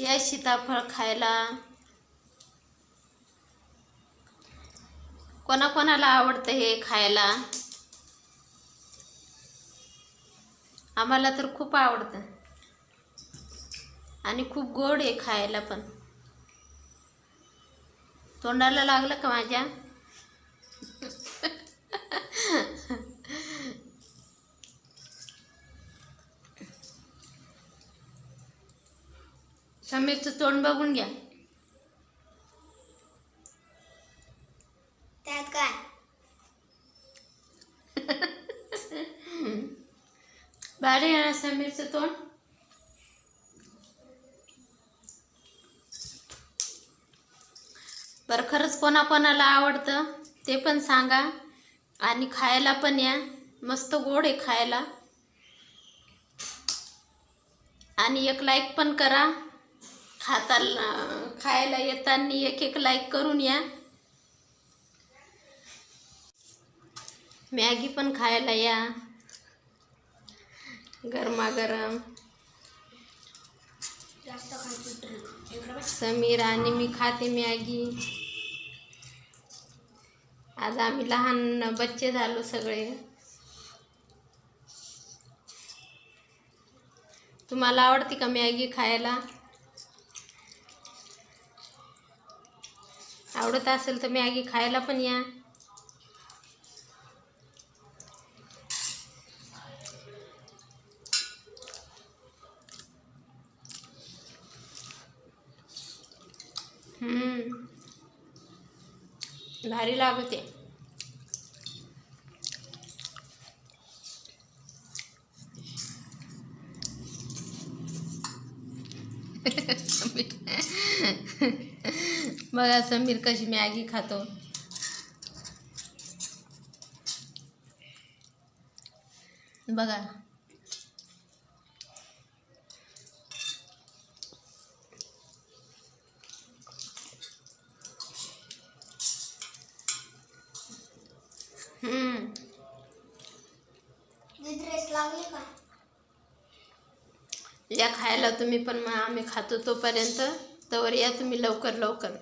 या सीताफळ खायला. कोणाकोणाला आवडतं हे खायला? आम्हाला तर खूप आवडतं. आणि खूप गोड आहे खायला पण. तोंडाला लागलं का माझ्या? समीरचं तोंड बघून घ्या. त्यात काय? भारी आहे ना समीरचं तोंड. बरं खरंच कोणाकोणाला आवडतं ते पण सांगा आणि खायला पण या. मस्त गोड आहे खायला. आणि एक लाईक पण करा. खाताना खायला येताना एक एक लाईक करून या. मॅगी पण खायला या. गरमागरम. समीर आणि मी खाते मॅगी. आज आम्ही लहान बच्चे झालो सगळे. तुम्हाला आवडते का मॅगी खायला? आवडत असेल तर मॅगी खायला पण या. भारी लागते. बघा समीर कशी मॅगी खातो. बघा. या खायला तुम्ही पण मग आम्ही खातो तोपर्यंत. तवर या तुम्ही लवकर लवकर.